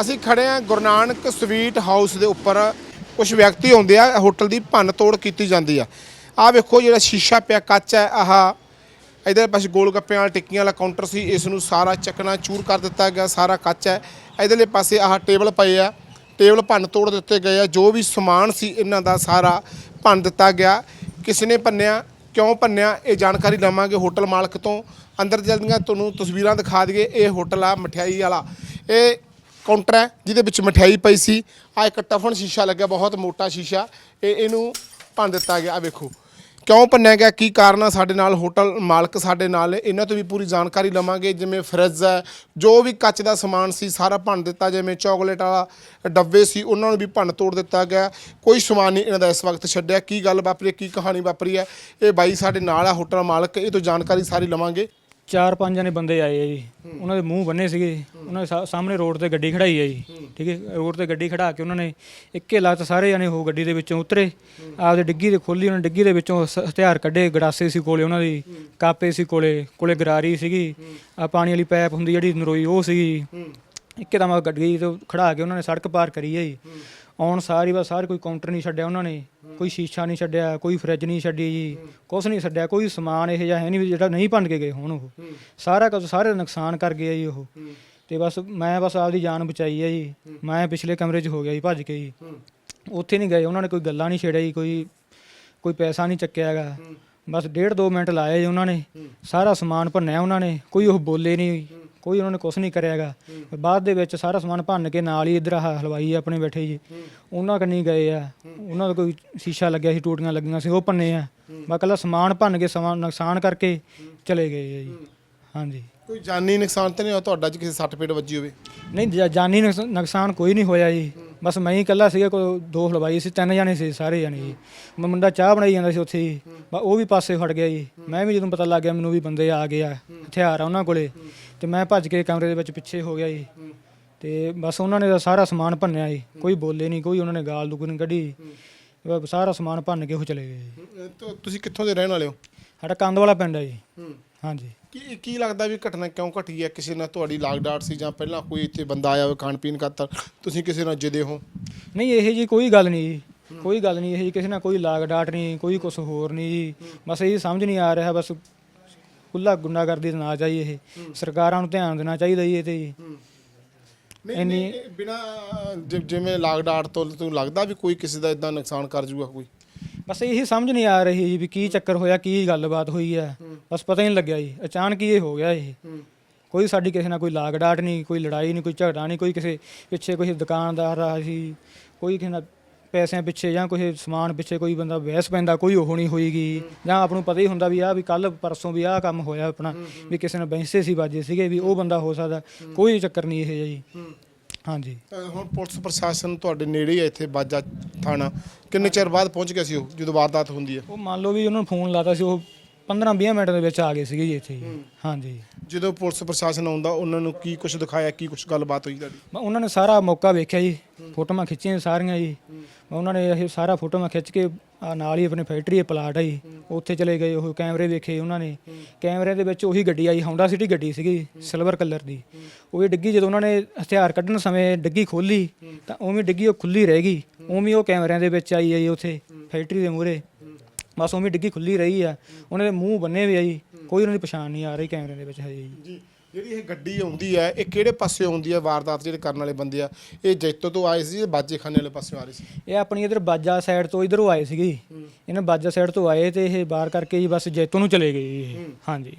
ਅਸੀਂ ਖੜੇ ਆ ਗੁਰੂ ਨਾਨਕ ਸਵੀਟ ਹਾਊਸ ਦੇ ਉੱਪਰ। ਕੁਝ ਵਿਅਕਤੀ ਆਉਂਦੇ ਆ, ਹੋਟਲ ਦੀ ਭੰਨ ਤੋੜ ਕੀਤੀ ਜਾਂਦੀ ਆ। ਆਹ ਵੇਖੋ ਜਿਹੜਾ ਸ਼ੀਸ਼ਾ ਪਿਆ, ਕੱਚ ਹੈ, ਆਹ। ਇਧਰ ਪਾਸੇ ਗੋਲ ਗੱਪਿਆਂ ਵਾਲਾ ਟਿੱਕੀਆਂ ਵਾਲਾ ਕਾਊਂਟਰ ਸੀ, ਇਸ ਨੂੰ ਸਾਰਾ ਚੱਕਣਾ, ਚੂਰ ਕਰ ਦਿੱਤਾ ਗਿਆ, ਸਾਰਾ ਕੱਚ ਹੈ। ਇਧਰਲੇ ਪਾਸੇ ਆਹ ਟੇਬਲ ਪਏ ਆ। ਟੇਬਲ ਭੰਨ ਤੋੜ ਦਿੱਤੇ ਗਏ ਆ, ਜੋ ਵੀ ਸਮਾਨ ਸੀ, ਇਹਨਾਂ ਦਾ ਸਾਰਾ ਭੰਨ ਦਿੱਤਾ ਗਿਆ। ਕਿਸ ਨੇ ਭੰਨਿਆ, ਕਿਉਂ ਭੰਨਿਆ, ਇਹ ਜਾਣਕਾਰੀ ਲਵਾਂਗੇ ਹੋਟਲ ਮਾਲਕ ਤੋਂ। ਅੰਦਰ ਜਲਦੀਆਂ ਤੁਹਾਨੂੰ ਤਸਵੀਰਾਂ ਦਿਖਾ ਦਈਏ, ਇਹ ਹੋਟਲ ਆ, ਮਠਿਆਈ ਵਾਲਾ। ਇਹ ਕਾਊਂਟਰ ਹੈ ਜਿਹਦੇ ਵਿੱਚ ਮਠਿਆਈ ਪਈ ਸੀ। ਆ ਇੱਕ ਟਫਨ ਸ਼ੀਸ਼ਾ ਲੱਗਿਆ ਬਹੁਤ ਮੋਟਾ ਸ਼ੀਸ਼ਾ। ਇਹ ਇਹਨੂੰ ਭੰਨ ਦਿੱਤਾ ਗਿਆ। ਆ ਵੇਖੋ। ਕਿਉਂ ਭੰਨਿਆ ਗਿਆ? ਕੀ ਕਾਰਨ ਆ ਸਾਡੇ ਨਾਲ? ਹੋਟਲ ਮਾਲਕ ਸਾਡੇ ਨਾਲ ਇਹਨਾਂ ਤੋਂ ਵੀ ਪੂਰੀ ਜਾਣਕਾਰੀ ਲਵਾਂਗੇ। ਜਿਵੇਂ ਫਰਿੱਜ ਹੈ ਜੋ ਵੀ ਕੱਚ ਦਾ ਸਮਾਨ ਸੀ ਸਾਰਾ ਭੰਨ ਦਿੱਤਾ। ਜਿਵੇਂ ਚਾਕਲੇਟ ਵਾਲਾ ਡੱਬੇ ਸੀ ਉਹਨਾਂ ਨੂੰ ਵੀ ਭੰਨ ਤੋੜ ਦਿੱਤਾ ਗਿਆ। ਕੋਈ ਸਮਾਨ ਨਹੀਂ ਇਹਨਾਂ ਦਾ ਇਸ ਵਕਤ ਛੱਡਿਆ। ਕੀ ਗੱਲ ਵਾਪਰੀ ਹੈ, ਕੀ ਕਹਾਣੀ ਵਾਪਰੀ ਹੈ? ਇਹ ਬਾਈ ਸਾਡੇ ਨਾਲ ਆ ਹੋਟਲ ਮਾਲਕ। ਇਹ ਤੋਂ ਜਾਣਕਾਰੀ ਸਾਰੀ ਲਵਾਂਗੇ। ਚਾਰ ਪੰਜ ਜਣੇ ਬੰਦੇ ਆਏ ਆ ਜੀ। ਉਹਨਾਂ ਦੇ ਮੂੰਹ ਬੰਨੇ ਸੀਗੇ। ਉਹਨਾਂ ਦੇ ਸਾ- ਸਾਹਮਣੇ ਰੋਡ ਤੇ ਗੱਡੀ ਖੜਾਈ ਹੈ ਜੀ। ਠੀਕ ਹੈ ਰੋਡ ਤੇ ਗੱਡੀ ਖੜਾ ਕੇ ਉਹਨਾਂ ਨੇ ਇੱਕੇ ਲੱਤ ਸਾਰੇ ਜਣੇ ਉਹ ਗੱਡੀ ਦੇ ਵਿੱਚੋਂ ਉਤਰੇ। ਆਪਦੇ ਡਿੱਗੀ ਦੇ ਖੋਲੀ ਉਹਨਾਂ ਨੇ ਡਿੱਗੀ ਦੇ ਵਿੱਚੋਂ ਸ- ਹਥਿਆਰ ਕੱਢੇ। ਗੜਾਸੇ ਸੀ ਕੋਲੇ ਉਹਨਾਂ ਦੀ ਕਾਪੇ ਸੀ ਕੋਲੇ ਕੋਲੇ ਗਰਾਰੀ ਸੀਗੀ। ਆ ਪਾਣੀ ਵਾਲੀ ਪਾਈਪ ਹੁੰਦੀ ਜਿਹੜੀ ਨਰੋਈ ਉਹ ਸੀਗੀ। ਇੱਕੇ ਦਮ ਗੱਡੀ ਤੋਂ ਖੜਾ ਕੇ ਉਹਨਾਂ ਨੇ ਸੜਕ ਪਾਰ ਕਰੀ ਹੈ ਜੀ। ਆਉਣ ਸਾਰੀ ਬਸ ਸਾਰੇ ਕੋਈ ਕਾਊਂਟਰ ਨਹੀਂ ਛੱਡਿਆ ਉਹਨਾਂ ਨੇ। ਕੋਈ ਸ਼ੀਸ਼ਾ ਨਹੀਂ ਛੱਡਿਆ ਕੋਈ ਫਰਿੱਜ ਨਹੀਂ ਛੱਡੀ ਜੀ ਕੁਛ ਨਹੀਂ ਛੱਡਿਆ ਕੋਈ ਸਮਾਨ ਇਹ ਜਿਹਾ ਹੈ ਨਹੀਂ ਵੀ ਜਿਹੜਾ ਨਹੀਂ ਭੰਨ ਕੇ ਗਏ ਹੁਣ ਉਹ। ਸਾਰਾ ਕੁਝ ਸਾਰੇ ਦਾ ਨੁਕਸਾਨ ਕਰ ਗਏ ਜੀ ਉਹ। ਤੇ ਬਸ ਮੈਂ ਬਸ ਆਪਦੀ ਜਾਨ ਬਚਾਈ ਹੈ ਜੀ। ਮੈਂ ਪਿਛਲੇ ਕਮਰੇ 'ਚ ਹੋ ਗਿਆ ਜੀ ਭੱਜ ਕੇ ਜੀ। ਉੱਥੇ ਨਹੀਂ ਗਏ ਉਹਨਾਂ ਨੇ ਕੋਈ ਗੱਲਾਂ ਨਹੀਂ ਛੇੜਿਆ ਜੀ ਕੋਈ ਕੋਈ ਪੈਸਾ ਨਹੀਂ ਚੱਕਿਆ ਹੈਗਾ। ਬਸ ਡੇਢ ਦੋ ਮਿੰਟ ਲਾਏ ਜੀ ਉਹਨਾਂ ਨੇ। ਸਾਰਾ ਸਮਾਨ ਭੰਨਿਆ ਉਹਨਾਂ ਨੇ। ਕੋਈ ਉਹ ਬੋਲੇ ਨਹੀਂ। ਕੋਈ ਉਹਨਾਂ ਨੇ ਕੁਝ ਨਹੀਂ ਕਰਿਆਗਾ ਬਾਅਦ ਦੇ ਵਿੱਚ ਸਾਰਾ ਸਮਾਨ ਭੰਨ ਕੇ ਨਾਲ ਹੀ ਇਧਰ ਆਹ ਹਲਵਾਈ ਆਪਣੇ ਬੈਠੇ ਜੀ। ਉਹਨਾਂ ਕੰਨੀ ਗਏ ਆ। ਉਹਨਾਂ ਦਾ ਕੋਈ ਸ਼ੀਸ਼ਾ ਲੱਗਿਆ ਸੀ ਟੂਟੀਆਂ ਲੱਗੀਆਂ ਸੀ ਉਹ ਭੰਨੇ ਆ। ਬਸ ਇਕੱਲਾ ਸਮਾਨ ਭੰਨ ਕੇ ਸਮਾਨ ਨੁਕਸਾਨ ਕਰਕੇ ਚਲੇ ਗਏ ਆ ਜੀ। ਹਾਂਜੀ। ਕੋਈ ਜਾਨੀ ਨੁਕਸਾਨ ਤਾਂ ਨਹੀਂ ਹੋਇਆ? ਤੁਹਾਡਾ ਚ ਕਿਸੇ ਸੱਟ ਪੇਟ ਵੱਜੀ ਹੋਵੇ। ਨਹੀਂ ਜਾ- ਜਾਨੀ ਨੁਕਸ- ਨੁਕਸਾਨ ਕੋਈ ਨਹੀਂ ਹੋਇਆ ਜੀ। ਬਸ ਮੈਂ ਹੀ ਇਕੱਲਾ ਸੀਗਾ ਕੋਈ ਦੋ ਹਲਵਾਈ ਸੀ ਤਿੰਨ ਜਾਣੇ ਸੀ ਸਾਰੇ ਜਾਣੇ ਜੀ। ਮੈਂ ਮੁੰਡਾ ਚਾਹ ਬਣਾਈ ਜਾਂਦਾ ਸੀ ਉੱਥੇ ਹੀ ਬਸ ਉਹ ਵੀ ਪਾਸੇ ਫੜ ਗਿਆ ਜੀ। ਮੈਂ ਵੀ ਜਦੋਂ ਪਤਾ ਲੱਗ ਗਿਆ ਮੈਨੂੰ ਵੀ ਬੰਦੇ ਆ ਗਏ ਆ ਹਥਿਆਰ ਆ ਉਹਨਾਂ ਕੋਲੇ। ਤੇ ਮੈਂ ਭੱਜ ਕੇ ਕਮਰੇ ਦੇ ਵਿੱਚ ਪਿੱਛੇ ਹੋ ਗਿਆ ਜੀ। ਤੇ ਬਸ ਉਹਨਾਂ ਨੇ ਤਾਂ ਸਾਰਾ ਸਮਾਨ ਭੰਨਿਆ ਜੀ। ਕੋਈ ਬੋਲੇ ਨਹੀਂ ਕੋਈ ਉਹਨਾਂ ਨੇ ਗਾਲ ਦੁੱਕ ਨਹੀਂ ਕੱਢੀ। ਬਸ ਸਾਰਾ ਸਮਾਨ ਭੰਨ ਕੇ ਉਹ ਚਲੇ ਗਏ ਜੀ। ਤੁ- ਤੁਸੀਂ ਕਿੱਥੋਂ ਦੇ ਰਹਿਣ ਵਾਲੇ ਹੋ? ਸਾਡਾ ਕੰਦ ਵਾਲਾ ਪਿੰਡ ਹੈ ਜੀ। ਹਾਂਜੀ। ਕੀ ਕੀ ਲੱਗਦਾ ਵੀ ਘਟਨਾ ਕਿਉਂ ਘਟੀ ਹੈ? ਕਿਸੇ ਨਾਲ ਤੁਹਾਡੀ ਲਾਗ ਡਾਟ ਸੀ ਜਾਂ ਪਹਿਲਾਂ ਕੋਈ ਇੱਥੇ ਬੰਦਾ ਆਇਆ ਹੋਵੇ ਖਾਣ ਪੀਣ ਖਾਤਰ ਤੁਸੀਂ ਕਿਸੇ ਨਾਲ ਜਿੱਦੇ ਹੋ? ਨਹੀਂ ਇਹ ਜੀ ਕੋਈ ਗੱਲ ਨਹੀਂ ਜੀ। ਕੋਈ ਗੱਲ ਨਹੀਂ ਇਹ ਜੀ ਕਿਸੇ ਨਾਲ ਕੋਈ ਲਾਗ ਡਾਟ ਨਹੀਂ ਕੋਈ ਕੁਝ ਹੋਰ ਨਹੀਂ ਜੀ। ਬਸ ਇਹ ਸਮਝ ਨਹੀਂ ਆ ਰਿਹਾ ਬਸ ਖੁੱਲਾ ਗੁੰਡਾਗਰਦੀ ਦਾ ਨਾ ਚਾਹੀਏ ਇਹ। ਸਰਕਾਰਾਂ ਨੂੰ ਧਿਆਨ ਦੇਣਾ ਚਾਹੀਦਾ ਜੀ ਇਹ ਤੇ ਜੀ। ਨਹੀਂ ਬਿਨਾ ਜਿਵੇਂ ਲਾਗ ਡਾਟ ਤੋਂ ਤੁਹਾਨੂੰ ਲੱਗਦਾ ਵੀ ਕੋਈ ਕਿਸੇ ਦਾ ਇਦਾਂ ਨੁਕਸਾਨ ਕਰ ਜੂਗਾ ਕੋਈ? ਬਸ ਇਹੀ ਸਮਝ ਨਹੀਂ ਆ ਰਹੀ ਜੀ ਵੀ ਕੀ ਚੱਕਰ ਹੋਇਆ ਕੀ ਗੱਲਬਾਤ ਹੋਈ ਹੈ। ਬਸ ਪਤਾ ਹੀ ਨਹੀਂ ਲੱਗਿਆ ਜੀ। ਅਚਾਨਕ ਹੀ ਇਹ ਹੋ ਗਿਆ ਇਹ। ਕੋਈ ਸਾਡੀ ਕਿਸੇ ਨਾਲ ਕੋਈ ਲਾਗ ਡਾਟ ਨਹੀਂ ਕੋਈ ਲੜਾਈ ਨਹੀਂ ਕੋਈ ਝਗੜਾ ਨਹੀਂ ਕੋਈ ਕਿਸੇ ਪਿੱਛੇ ਕੋਈ ਦੁਕਾਨਦਾਰ ਆ ਸੀ ਕੋਈ ਕਿਸੇ ਨਾਲ ਪੈਸਿਆਂ ਪਿੱਛੇ ਜਾਂ ਕੋਈ ਸਮਾਨ ਪਿੱਛੇ ਕੋਈ ਬੰਦਾ ਬਹਿਸ ਪੈਂਦਾ ਕੋਈ ਉਹ ਨਹੀਂ ਹੋਈਗੀ। ਜਾਂ ਆਪ ਨੂੰ ਪਤਾ ਹੀ ਹੁੰਦਾ ਵੀ ਆਹ ਵੀ ਕੱਲ ਪਰਸੋਂ ਵੀ ਆਹ ਕੰਮ ਹੋਇਆ ਆਪਣਾ ਵੀ ਕਿਸੇ ਨਾਲ ਬੈਂਸੇ ਸੀ ਬਾਜੇ ਸੀਗੇ ਵੀ ਉਹ ਬੰਦਾ ਹੋ ਸਕਦਾ। ਕੋਈ ਚੱਕਰ ਨਹੀਂ ਇਹ ਜੀ। ਹਾਂਜੀ। ਤਾਂ ਹੁਣ ਪੁਲਿਸ ਪ੍ਰਸ਼ਾਸਨ ਤੁਹਾਡੇ ਨੇੜੇ ਹੀ ਹੈ ਇੱਥੇ ਬਾਜਾ ਥਾਣਾ। ਕਿੰਨੇ ਚਿਰ ਬਾਅਦ ਪਹੁੰਚ ਗਿਆ ਸੀ ਉਹ ਜਦੋਂ ਵਾਰਦਾਤ ਹੁੰਦੀ ਹੈ ਉਹ ਮੰਨ ਲਓ ਵੀ ਉਹਨਾਂ ਨੂੰ ਫੋਨ ਲਾਤਾ ਸੀ ਉਹ 15-20 ਮਿੰਟ ਦੇ ਵਿੱਚ ਆ ਗਏ ਸੀਗੇ ਜੀ ਇੱਥੇ ਜੀ। ਹਾਂਜੀ। ਜਦੋਂ ਪੁਲਿਸ ਪ੍ਰਸ਼ਾਸਨ ਆਉਂਦਾ ਉਹਨਾਂ ਨੂੰ ਕੀ ਕੁਝ ਦਿਖਾਇਆ ਕੀ ਕੁਝ ਗੱਲਬਾਤ ਹੋਈ ਤੁਹਾਡੀ? ਮੈਂ ਉਹਨਾਂ ਨੇ ਸਾਰਾ ਮੌਕਾ ਵੇਖਿਆ ਜੀ ਫੋਟੋਆਂ ਖਿੱਚੀਆਂ ਸਾਰੀਆਂ ਜੀ। ਮੈਂ ਉਹਨਾਂ ਨੇ ਇਹ ਸਾਰਾ ਫੋਟੋਆਂ ਖਿੱਚ ਕੇ ਆ ਨਾਲ ਹੀ ਆਪਣੇ ਫੈਕਟਰੀ ਹੈ ਪਲਾਟ ਆ ਜੀ। ਉੱਥੇ ਚਲੇ ਗਏ, ਉਹ ਕੈਮਰੇ ਵੇਖੇ ਉਹਨਾਂ ਨੇ। ਕੈਮਰੇ ਦੇ ਵਿੱਚ ਉਹੀ ਗੱਡੀ ਆਈ ਹੌਂਡਾ ਸਿਟੀ ਗੱਡੀ ਸੀਗੀ ਸਿਲਵਰ ਕਲਰ ਦੀ। ਉਹ ਵੀ ਡਿੱਗੀ, ਜਦੋਂ ਉਹਨਾਂ ਨੇ ਹਥਿਆਰ ਕੱਢਣ ਸਮੇਂ ਡਿੱਗੀ ਖੋਲੀ ਤਾਂ ਉਵੇਂ ਡਿੱਗੀ, ਉਹ ਖੁੱਲੀ ਰਹਿ ਗਈ। ਉਵੇਂ ਉਹ ਕੈਮਰਿਆਂ ਦੇ ਵਿੱਚ ਆਈ ਹੈ ਜੀ ਉੱਥੇ, ਫੈਕਟਰੀ ਦੇ ਮੂਹਰੇ। ਬਸ ਉਵੇਂ ਡਿੱਗੀ ਖੁੱਲੀ ਰਹੀ ਆ। ਉਹਨਾਂ ਦੇ ਮੂੰਹ ਬੰਨੇ ਵੀ ਆ ਜੀ, ਕੋਈ ਉਹਨਾਂ ਦੀ ਪਛਾਣ ਨਹੀਂ ਆ ਰਹੀ ਕੈਮਰੇ ਦੇ ਵਿੱਚ ਹਜੇ ਜੀ। ਜਿਹੜੀ ਇਹ ਗੱਡੀ ਆਉਂਦੀ ਹੈ ਇਹ ਕਿਹੜੇ ਪਾਸੇ ਆਉਂਦੀ ਹੈ ਵਾਰਦਾਤ ਜਿਹੜੇ ਕਰਨ ਵਾਲੇ ਬੰਦੇ ਆ? ਇਹ ਜੈਤੋ ਤੋਂ ਆਏ ਸੀ ਜਾਂ ਬਾਜੇਖਾਨੇ ਵਾਲੇ ਪਾਸੇ ਆ ਰਹੇ ਸੀ? ਇਹ ਆਪਣੀ ਇਧਰ ਬਾਜਾ ਸਾਈਡ ਤੋਂ ਇਧਰੋਂ ਆਏ ਸੀਗੇ ਜੀ। ਇਹਨਾਂ ਬਾਜਾ ਸਾਈਡ ਤੋਂ ਆਏ ਤੇ ਇਹ ਬਾਹਰ ਕਰਕੇ ਜੀ ਬਸ ਜੈਤੋ ਨੂੰ ਚਲੇ ਗਏ ਜੀ ਇਹ। ਹਾਂਜੀ।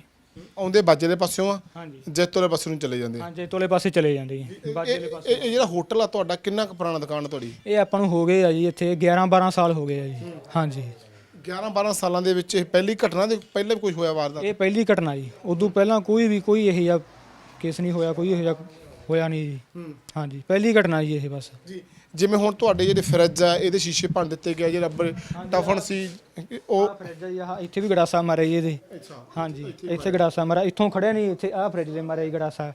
ਆਉਂਦੇ ਬਾਜੇ ਦੇ ਪਾਸਿਓਂ ਆ? ਹਾਂਜੀ। ਜੈਤੋ ਦੇ ਪਾਸੇ ਨੂੰ ਚਲੇ ਜਾਂਦੇ ਆ। ਹਾਂ ਜੈਤੋਲੇ ਪਾਸੇ ਚਲੇ ਜਾਂਦੇ ਜੀ ਬਾਜੇ ਇਹ ਇਹ- ਇਹ ਜਿਹੜਾ ਹੋਟਲ ਆ ਤੁਹਾਡਾ ਕਿੰਨਾ ਕੁ ਪੁਰਾਣਾ ਦੁਕਾਨ ਆ ਤੁਹਾਡੀ? ਇਹ ਆਪਾਂ ਨੂੰ ਹੋ ਗਏ ਆ ਜੀ ਇੱਥੇ 11 12 ਸਾਲ ਹੋ ਗਏ ਆ ਜੀ। ਹਾਂਜੀ। 11 12 ਸਾਲਾਂ ਦੇ ਵਿੱਚ ਇਹ ਪਹਿਲੀ ਘਟਨਾ ਦੇ ਪਹਿਲੇ ਵੀ ਕੁਝ ਹੋਇਆ ਵਾਰਦਾਤ? ਇਹ ਪਹਿਲੀ ਘਟਨਾ ਜੀ। ਉਦੋਂ ਪਹਿਲਾਂ ਕੋਈ ਵੀ, ਕੋਈ ਇਹ ਜਿਹਾ ਕੇਸ ਨਹੀਂ ਹੋਇਆ, ਕੋਈ ਇਹ ਜਿਹਾ ਹੋਇਆ ਨਹੀਂ ਜੀ। ਹਾਂਜੀ ਪਹਿਲੀ ਘਟਨਾ ਜੀ ਇਹ ਬਸ। ਜੀ ਜਿਵੇਂ ਹੁਣ ਤੁਹਾਡੇ ਜਿਹੜੇ ਫਰਿੱਜ ਆ ਇਹਦੇ ਸ਼ੀਸ਼ੇ ਭੰਨ ਦਿੱਤੇ ਗਏ ਜਿਹੜਾ ਬ- ਟਫਨ ਸੀ ਉਹ ਫਰਿੱਜ ਆ ਜੀ ਆਹ ਇੱਥੇ ਵੀ ਗੜਾਸਾ ਮਾਰਿਆ ਜੀ ਇਹਦੇ। ਅੱਛਾ ਹਾਂਜੀ ਇੱਥੇ ਗੜਾਸਾ ਮਾਰਿਆ ਇੱਥੋਂ ਖੜਿਆ ਨਹੀਂ ਇੱਥੇ ਆਹ ਫਰਿੱਜ ਦੇ ਮਾਰਿਆ ਜੀ ਗੜਾਸਾ।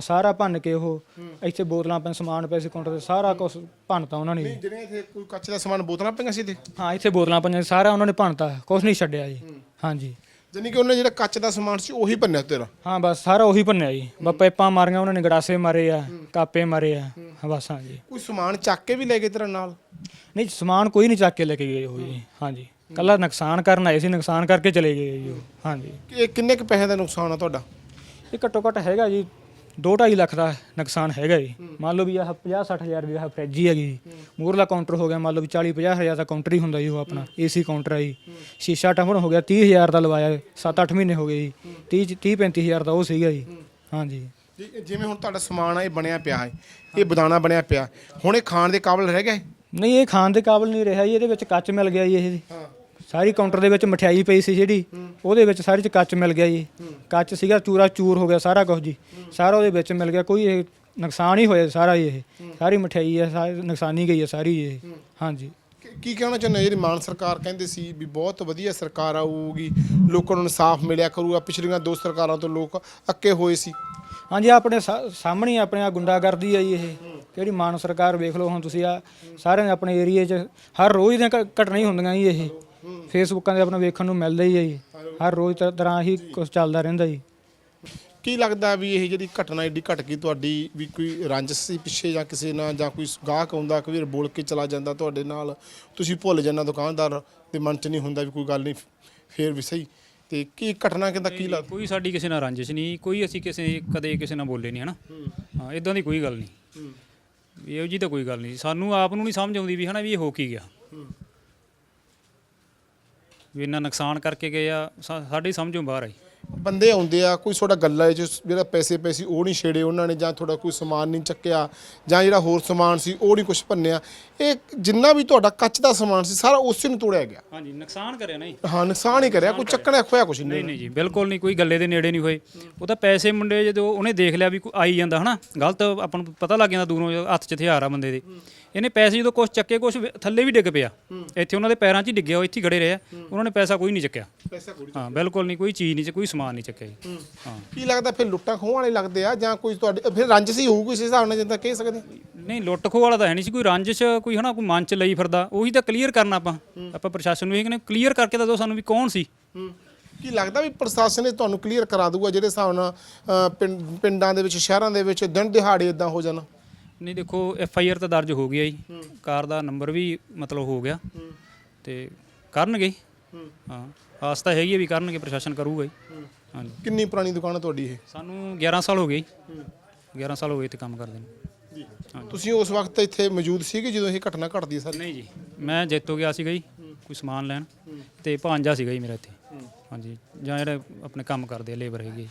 ਸਾਰਾ ਭੰਨ ਕੇ ਉਹ ਇੱਥੇ ਬੋਤਲਾਂ ਪੈ ਸਮਾਨ ਪਏ ਸੀ ਕਾਊਂਟਰ ਤੇ ਸਾਰਾ ਕੁਝ ਭੰਨਤਾ ਉਹਨਾਂ ਨੇ। ਜੀ। ਇੱਥੇ ਕੋਈ ਕੱਚ ਦਾ ਸਮਾਨ ਬੋਤਲਾਂ ਪਈਆਂ ਸੀ ਤੇ ਹਾਂ ਇੱਥੇ ਬੋਤਲਾਂ ਪਈਆਂ ਸੀ, ਸਾਰਾ ਉਹਨਾਂ ਨੇ ਭੰਨਤਾ ਕੁਝ ਨਹੀਂ ਛੱਡਿਆ ਜੀ। ਹਾਂਜੀ। ਜਾਨੀ ਕਿ ਉਹਨੇ ਜਿਹੜਾ ਕੱਚ ਦਾ ਸਮਾਨ ਸੀ ਉਹੀ ਭੰਨਿਆ ਤੇਰਾ? ਹਾਂ ਬਸ ਸਾਰਾ ਉਹੀ ਭੰਨਿਆ ਜੀ। ਬਸ ਪਾਈਪਾਂ ਮਾਰੀਆਂ ਉਹਨਾਂ ਨੇ ਗੜਾਸੇ ਮਾਰੇ ਆ ਕਾਪੇ ਮਾਰੇ ਆ ਬਸ ਹਾਂਜੀ ਕੋਈ ਸਮਾਨ ਚੱਕ ਕੇ ਵੀ ਲੈ ਗਏ ਤੇਰਾ ਨਾਲ? ਨਹੀਂ ਸਮਾਨ ਕੋਈ ਨਹੀਂ ਚੱਕ ਕੇ ਲੈ ਕੇ ਗਏ ਉਹ ਜੀ। ਹਾਂਜੀ ਕੱਲਾ ਨੁਕਸਾਨ ਕਰਨ ਆਏ ਸੀ ਨੁਕਸਾਨ ਕਰਕੇ ਚਲੇ ਗਏ ਜੀ ਉਹ। ਹਾਂਜੀ ਇਹ ਕਿੰਨੇ ਕੁ ਪੈਸੇ ਦਾ ਨੁਕਸਾਨ ਆ ਤੁਹਾਡਾ? ਇਹ ਘੱਟੋ ਘੱਟ ਹੈਗਾ ਜੀ 2.5 ਲੱਖ ਦਾ ਨੁਕਸਾਨ ਹੈਗਾ ਜੀ। ਮੰਨ ਲਓ ਵੀ ਆਹ 50 60 ਹਜ਼ਾਰ ਦੀ ਆਹ ਫਰਿੱਜ ਹੀ ਹੈਗੀ। ਜੀ ਮੂਰਲਾ ਕਾਊਂਟਰ ਹੋ ਗਿਆ ਮੰਨ ਲਓ ਵੀ 40 50 ਹਜ਼ਾਰ ਦਾ ਕਾਊਂਟਰ ਹੀ ਹੁੰਦਾ ਜੀ ਉਹ ਆਪਣਾ ਏਸੀ ਕਾਊਂਟਰ ਆ ਜੀ। ਸ਼ੀਸ਼ਾ ਟੰਬਣ ਹੋ ਗਿਆ 30 ਹਜ਼ਾਰ ਦਾ ਲਵਾਇਆ 7-8 ਮਹੀਨੇ ਹੋ ਗਏ ਜੀ। 30 30 35 ਹਜ਼ਾਰ ਦਾ ਉਹ ਸੀਗਾ ਜੀ। ਹਾਂਜੀ। ਜੀ- ਜਿਵੇਂ ਹੁਣ ਤੁਹਾਡਾ ਸਮਾਨ ਆ ਇਹ ਬਣਿਆ ਪਿਆ ਹੈ। ਇਹ ਬਦਾਨਾ ਬਣਿਆ ਪਿਆ। ਹੁਣ ਇਹ ਖਾਣ ਦੇ ਕਾਬਿਲ ਰਹਿ ਗਿਆ ਹੈ? ਨਹੀਂ ਇਹ ਖਾਣ ਦੇ ਕਾਬਿਲ ਨਹੀਂ ਰਿਹਾ ਜੀ ਇਹਦੇ ਵਿੱਚ ਕੱਚ ਮਿਲ ਗਿਆ ਜੀ ਇਹ। ਹਾਂ। ਸਾਰੀ ਕਾਊਂਟਰ ਦੇ ਵਿੱਚ ਮਠਿਆਈ ਪਈ ਸੀ ਜਿਹੜੀ ਉਹਦੇ ਵਿੱਚ ਸਾਰੀ ਚ ਕੱਚ ਮਿਲ ਗਿਆ ਜੀ। ਕੱਚ ਸੀਗਾ ਚੂਰਾ ਚੂਰ ਹੋ ਗਿਆ ਸਾਰਾ ਕੁਝ ਜੀ। ਸਾਰਾ ਉਹਦੇ ਵਿੱਚ ਮਿਲ ਗਿਆ ਕੋਈ ਇਹ ਨੁਕਸਾਨ ਹੀ ਹੋਇਆ ਸਾਰਾ ਹੀ। ਇਹ ਸਾਰੀ ਮਠਿਆਈ ਹੈ ਸਾਰੀ ਨੁਕਸਾਨੀ ਗਈ ਹੈ ਸਾਰੀ ਇਹ। ਹਾਂਜੀ। ਕੀ- ਕਹਿਣਾ ਚਾਹੁੰਦੇ? ਜਿਹੜੀ ਮਾਨ ਸਰਕਾਰ ਕਹਿੰਦੇ ਸੀ ਵੀ ਬਹੁਤ ਵਧੀਆ ਸਰਕਾਰ ਆਊਗੀ ਲੋਕਾਂ ਨੂੰ ਇਨਸਾਫ ਮਿਲਿਆ ਕਰੂਗਾ ਪਿਛਲੀਆਂ ਦੋ ਸਰਕਾਰਾਂ ਤੋਂ ਲੋਕ ਅੱਕੇ ਹੋਏ ਸੀ। ਹਾਂਜੀ ਆਪਣੇ ਸਾ- ਸਾਹਮਣੇ ਆਪਣੇ ਆ ਗੁੰਡਾਗਰਦੀ ਜੀ ਇਹ। ਕਿਹੜੀ ਮਾਨ ਸਰਕਾਰ ਵੇਖ ਲਓ ਹੁਣ ਤੁਸੀਂ ਆ ਸਾਰਿਆਂ ਦੇ ਆਪਣੇ ਏਰੀਏ 'ਚ ਹਰ ਰੋਜ਼ ਦੀਆਂ ਘਟਨਾ ਹੀ ਹੁੰਦੀਆਂ ਜੀ ਇਹ। ਫੇਸਬੁੱਕਾਂ ਤੇ ਆਪਣਾ ਵੇਖਣ ਨੂੰ ਮਿਲਦਾ ਹੀ ਹੈ ਜੀ। ਹਰ ਰੋਜ਼ ਤ- ਤਰ੍ਹਾਂ ਹੀ ਕੁਝ ਚੱਲਦਾ ਰਹਿੰਦਾ ਜੀ। ਕੀ ਲੱਗਦਾ ਵੀ ਇਹ ਜਿਹੜੀ ਘਟਨਾ ਏਡੀ ਘਟ ਗਈ ਤੁਹਾਡੀ ਵੀ ਕੋਈ ਰੰਜਿਸ਼ ਸੀ ਪਿੱਛੇ ਜਾਂ ਕਿਸੇ ਨਾਲ ਜਾਂ ਕੋਈ ਗਾਹਕ ਆਉਂਦਾ ਕਈ ਵਾਰ ਬੋਲ ਕੇ ਚਲਾ ਜਾਂਦਾ ਤੁਹਾਡੇ ਨਾਲ? ਤੁਸੀਂ ਭੁੱਲ ਜਾਂਦਾ ਦੁਕਾਨਦਾਰ ਦੇ ਮਨ 'ਚ ਨਹੀਂ ਹੁੰਦਾ ਵੀ ਕੋਈ ਗੱਲ ਨਹੀਂ ਫੇਰ ਵੀ ਸਹੀ। ਤੇ ਕੀ ਘਟਨਾ ਕਿੰਦਾ ਕੀ ਲੱਗਦਾ ਕੋਈ ਸਾਡੀ ਕਿਸੇ ਨਾਲ ਰੰਜਿਸ਼ ਨਹੀਂ। ਕੋਈ ਅਸੀਂ ਕਿਸੇ ਕਦੇ ਕਿਸੇ ਨਾਲ ਬੋਲੇ ਨਹੀਂ ਹਨਾ? ਹਾਂ ਇਦਾਂ ਦੀ ਕੋਈ ਗੱਲ ਨਹੀਂ। ਇਹੋ ਜੀ ਤਾਂ ਕੋਈ ਗੱਲ ਨਹੀਂ। ਸਾਨੂੰ ਆਪ ਨੂੰ ਨਹੀਂ ਸਮਝ ਆਉਂਦੀ ਵੀ ਹਨਾ ਵੀ ਇਹ ਹੋ ਕੀ ਗਿਆ। ਵੀ ਇੰਨਾ ਨੁਕਸਾਨ ਕਰਕੇ ਗਏ ਆ ਸਾ- ਸਾਡੀ ਸਮਝੋਂ ਬਾਹਰ ਆਈ। ਬੰਦੇ ਆਉਂਦੇ ਆ ਕੋਈ ਤੁਹਾਡਾ ਗੱਲਾਂ 'ਚ ਜਿਹੜਾ ਪੈਸੇ ਪੈਸੇ ਉਹ ਨਹੀਂ ਛੇੜੇ ਉਹਨਾਂ ਨੇ ਜਾਂ ਤੁਹਾਡਾ ਕੋਈ ਸਮਾਨ ਨਹੀਂ ਚੱਕਿਆ ਜਾਂ ਜਿਹੜਾ ਹੋਰ ਸਮਾਨ ਸੀ ਉਹ ਨਹੀਂ ਕੁਝ ਭੰਨਿਆ। ਇਹ ਜਿੰਨਾ ਵੀ ਤੁਹਾਡਾ ਕੱਚ ਦਾ ਸਮਾਨ ਸੀ ਸਾਰਾ ਉਸੇ ਨੂੰ ਤੋੜਿਆ ਗਿਆ। ਹਾਂਜੀ ਨੁਕਸਾਨ ਕਰਿਆ ਨਹੀਂ। ਹਾਂ ਨੁਕਸਾਨ ਹੀ ਕਰਿਆ ਕੋਈ ਚੱਕਣਾ ਖੋਇਆ ਕੁਝ ਨਹੀਂ। ਨਹੀਂ ਨਹੀਂ ਜੀ ਬਿਲਕੁਲ ਨਹੀਂ ਕੋਈ ਗੱਲੇ ਦੇ ਨੇੜੇ ਨਹੀਂ ਹੋਏ। ਉਹ ਤਾਂ ਪੈਸੇ ਮੁੰਡੇ ਜਦੋਂ ਉਹਨੇ ਦੇਖ ਲਿਆ ਵੀ ਕੋਈ ਆਈ ਜਾਂਦਾ ਹਨਾ? ਗਲਤ ਆਪਾਂ ਨੂੰ ਪਤਾ ਲੱਗ ਜਾਂਦਾ ਦੂਰੋਂ ਜਦੋਂ ਹੱਥ 'ਚ ਹਥਿਆਰ ਆ ਬੰਦੇ ਦੇ। ਇਹਨੇ ਪੈਸੇ ਜਦੋਂ ਕੁਛ ਚੱਕੇ ਕੁਛ ਵ- ਥੱਲੇ ਵੀ ਡਿੱਗ ਪਿਆ। ਇੱਥੇ ਉਹਨਾਂ ਦੇ ਪੈਰਾਂ 'ਚ ਹੀ ਡਿੱਗਿਆ ਉਹ ਇੱਥੇ ਹੀ ਖੜੇ ਰਹੇ ਆ। ਉਹਨਾਂ ਨੇ ਪੈਸਾ ਕੋਈ ਨਹੀਂ ਚੱਕਿਆ। ਪੈਸਾ ਕੋਈ ਹਾਂ ਬਿਲਕੁਲ ਨਹੀਂ ਕੋਈ ਚੀਜ਼ ਨਹੀਂ ਚ ਕੋਈ ਸਮਾਨ ਨਹੀਂ ਚੱਕਿਆ ਜੀ। ਹਾਂ। ਕੀ ਲੱਗਦਾ ਫਿਰ ਲੁੱਟਾਂ ਖੋਹ ਵਾਲੇ ਲੱਗਦੇ ਆ ਜਾਂ ਕੋਈ ਤੁਹਾਡੇ ਫਿਰ ਰੰਜ ਸੀ ਹੋਊ ਕਿਸੇ ਹਿਸਾਬ ਨਾਲ ਜਿੱਦਾਂ ਕਹਿ ਸਕਦੇ? ਨਹੀਂ ਲੁੱਟ ਖੋਹ ਵਾਲਾ ਤਾਂ ਹੈ ਨਹੀਂ ਸੀ ਕੋਈ ਰੰਜਿਸ਼ ਕੋਈ ਹਨਾ ਕੋਈ ਮਨ ਚ ਲਈ ਫਿਰਦਾ ਉਹੀ ਤਾਂ ਕਲੀਅਰ ਕਰਨਾ ਆਪਾਂ। ਆਪਾਂ ਪ੍ਰਸ਼ਾਸਨ ਨੂੰ ਇਹ ਕਹਿੰਦੇ ਕਲੀਅਰ ਕਰਕੇ ਦਿਓ ਸਾਨੂੰ ਵੀ ਕੌਣ ਸੀ। ਕੀ ਲੱਗਦਾ ਵੀ ਪ੍ਰਸ਼ਾਸਨ ਨੇ ਤੁਹਾਨੂੰ ਕਲੀਅਰ ਕਰਾ ਦੂਗਾ ਜਿਹੜੇ ਹਿਸਾਬ ਨਾਲ ਅ, ਪਿੰਡ- ਪਿੰਡਾਂ ਦੇ ਵਿੱਚ ਸ਼ਹਿਰਾਂ ਦੇ ਵਿੱਚ ਦਿਨ ਦਿਹਾੜੇ ਇਦਾਂ ਹੋ ਜਾਣਾ? ਨਹੀਂ ਦੇਖੋ ਐਫ ਆਈ ਆਰ ਤਾਂ ਦਰਜ ਹੋ ਗਿਆ ਜੀ। ਕਾਰ ਦਾ ਨੰਬਰ ਵੀ ਮਤਲਬ ਹੋ ਗਿਆ। ਤੇ ਕਰਨਗੇ। ਹੀ। ਹਾਂ ਆਸ ਤਾਂ ਹੈਗੀ ਹੈ ਵੀ ਕਰਨਗੇ ਪ੍ਰਸ਼ਾਸਨ ਕਰੂਗਾ ਹੀ। ਹਾਂਜੀ। ਕਿੰਨੀ ਪੁਰਾਣੀ ਦੁਕਾਨ ਹੈ ਤੁਹਾਡੀ ਇਹ? ਸਾਨੂੰ 11 ਸਾਲ ਹੋ ਗਏ ਜੀ। 11 ਸਾਲ ਹੋ ਗਏ ਤੇ ਕੰਮ ਕਰਦੇ ਨੂੰ। ਤੁਸੀਂ ਉਸ ਵਕਤ ਇੱਥੇ ਮੌਜੂਦ ਸੀਗੇ ਜਦੋਂ ਇਹ ਘਟਨਾ ਘਟਦੀ ਸਰ? ਨਹੀਂ ਜੀ ਮੈਂ ਜੈਤੋ ਗਿਆ ਸੀਗਾ ਜੀ ਕੋਈ ਸਮਾਨ ਲੈਣ। ਤੇ ਭਾਂਜਾ ਸੀਗਾ ਜੀ ਮੇਰਾ ਇੱਥੇ। ਹਾਂਜੀ ਜਾਂ ਜਿਹੜੇ ਆਪਣੇ ਕੰਮ ਕਰਦੇ ਆ ਲੇਬਰ ਹੈਗੇ।